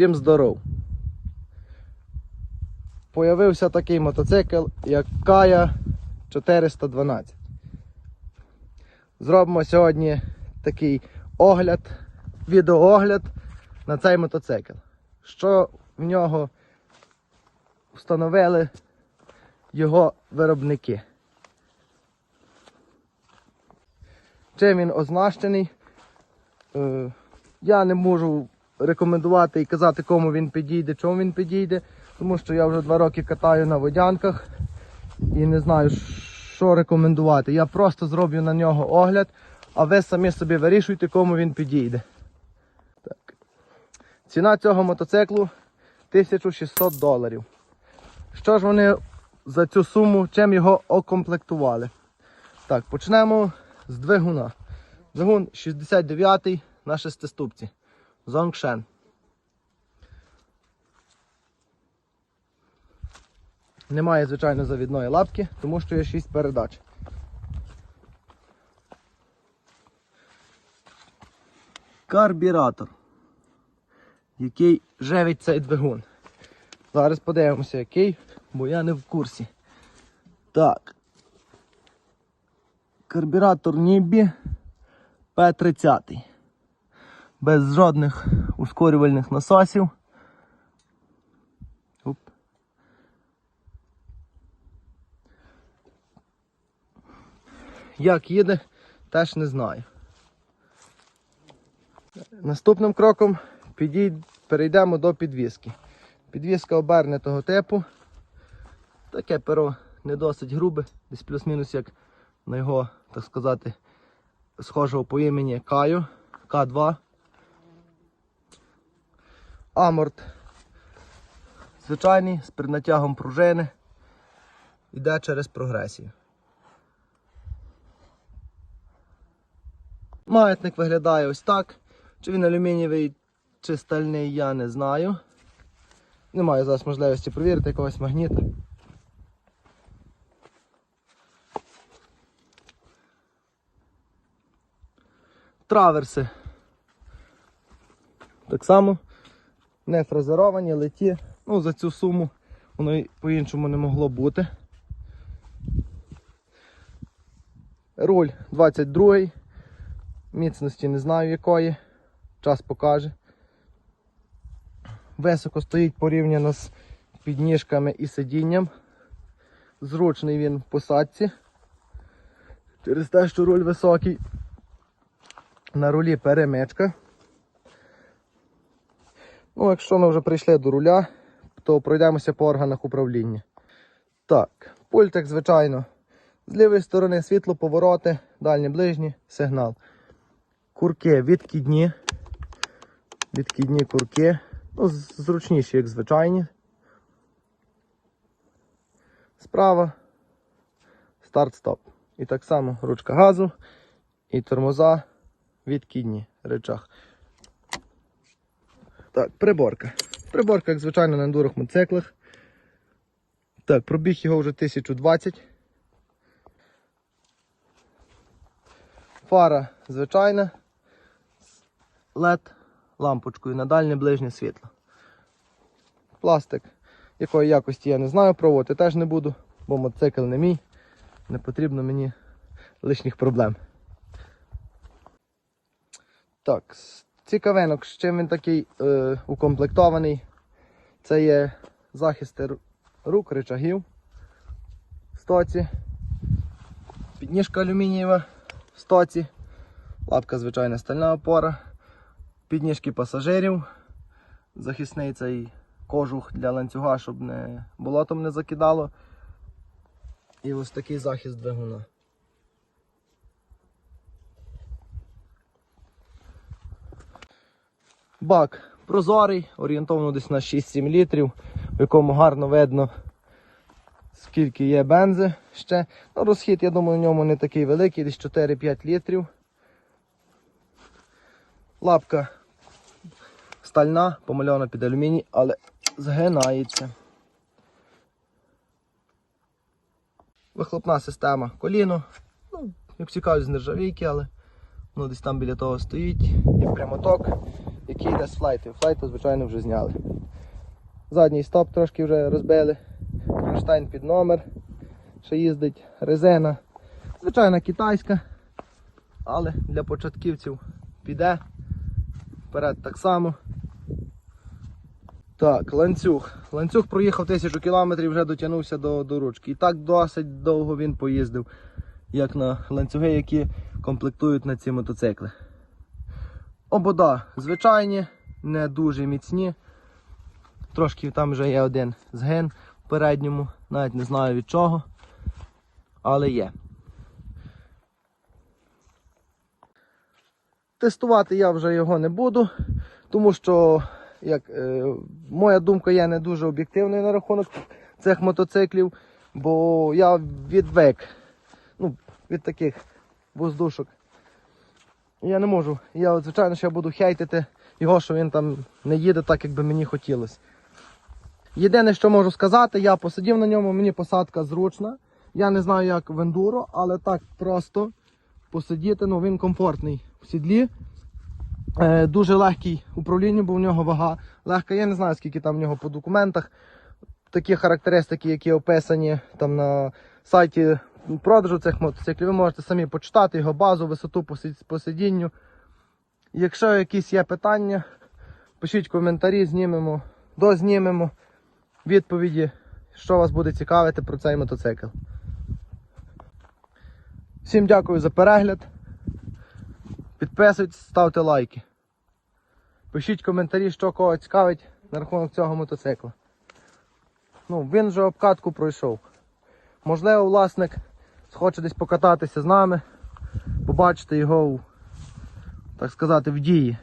Всім здоров! Появився такий мотоцикл, як Кая 412. Зробимо сьогодні такий огляд, відеоогляд на цей мотоцикл. Що в нього встановили його виробники. Чим він оснащений? Е, я не можу рекомендувати і казати, кому він підійде, чому він підійде, тому що я вже два роки катаю на водянках і не знаю, що рекомендувати. Я просто зроблю на нього огляд, а ви самі собі вирішуйте, кому він підійде. Так. Ціна цього мотоциклу 1600 доларів. Що ж вони за цю суму, чим його окомплектували? Так, почнемо з двигуна. Двигун 69 на шестиступці. Зонгшен. Немає, звичайно, завідної лапки, тому що є 6 передач. Карбюратор, який живить цей двигун. Зараз подивимося, який, бо я не в курсі. Так. Карбюратор Нібі П-30. Без жодних ускорювальних насосів. Оп. Як їде, теж не знаю. Наступним кроком підій... перейдемо до підвіски. Підвіска обернетого типу. Таке перо не досить грубе, десь плюс-мінус як на його, так сказати, схожого по імені Каю К2. Аморт звичайний з преднатягом пружини. Йде через прогресію. Маятник виглядає ось так. Чи він алюмінієвий, чи стальний, я не знаю. Немає зараз можливості перевірити якогось магніта. Траверси. Так само не фрезеровані, леті. Ну, за цю суму воно й по-іншому не могло бути. Руль 22 міцності не знаю якої. Час покаже. Високо стоїть порівняно з підніжками і сидінням. Зручний він в посадці. Через те, що руль високий. На рулі перемичка. Ну, якщо ми вже прийшли до руля, то пройдемося по органах управління. Так, пульт, як звичайно, з лівої сторони світло, повороти, дальні ближні, сигнал. Курки відкидні. Відкидні курки. Ну, зручніші, як звичайні. Справа. Старт-стоп. І так само ручка газу і тормоза відкидні речах. Так, приборка. Приборка, як звичайно, на ендурах мотоциклах. Так, пробіг його вже 1020. Фара звичайна. LED лампочкою на дальнє ближнє світло. Пластик, якої якості я не знаю, пробувати теж не буду, бо мотоцикл не мій. Не потрібно мені лишніх проблем. Так, цікавинок, з чим він такий е, укомплектований. Це є захисти рук, рычагів в стоці, підніжка алюмінієва в стоці, лапка звичайна стальна опора, підніжки пасажирів, захисний цей кожух для ланцюга, щоб не болотом не закидало. І ось такий захист двигуна. Бак прозорий, орієнтовно десь на 6-7 літрів, в якому гарно видно, скільки є бензи ще. Ну, розхід, я думаю, в ньому не такий великий, десь 4-5 літрів. Лапка стальна, помальована під алюміній, але згинається. Вихлопна система коліно. Ну, як цікавить з нержавійки, але воно десь там біля того стоїть. Є прямоток, який йде з флайту. Флайту, звичайно, вже зняли. Задній стоп трошки вже розбили. Кронштейн під номер. Ще їздить резина. Звичайна китайська. Але для початківців піде. Вперед так само. Так, ланцюг. Ланцюг проїхав тисячу кілометрів, вже дотягнувся до, до ручки. І так досить довго він поїздив, як на ланцюги, які комплектують на ці мотоцикли. Обода звичайні, не дуже міцні. Трошки там вже є один згин в передньому, навіть не знаю від чого, але є. Тестувати я вже його не буду, тому що, як е, моя думка є не дуже об'єктивною на рахунок цих мотоциклів, бо я відвик ну, від таких воздушок. Я не можу. Я, звичайно, що я буду хейтити його, що він там не їде так, як би мені хотілося. Єдине, що можу сказати, я посидів на ньому, мені посадка зручна. Я не знаю, як в ендуро, але так просто посидіти, ну він комфортний в сідлі. Е, дуже легкий управління, бо в нього вага легка. Я не знаю, скільки там в нього по документах. Такі характеристики, які описані там на сайті продажу цих мотоциклів, ви можете самі почитати його базу, висоту по сид- по сидінню. Якщо якісь є питання, пишіть коментарі, знімемо, дознімемо відповіді, що вас буде цікавити про цей мотоцикл. Всім дякую за перегляд. Підписуйтесь, ставте лайки. Пишіть коментарі, що кого цікавить на рахунок цього мотоцикла. Ну, він вже обкатку пройшов. Можливо, власник схоче десь покататися з нами, побачити його, так сказати, в дії.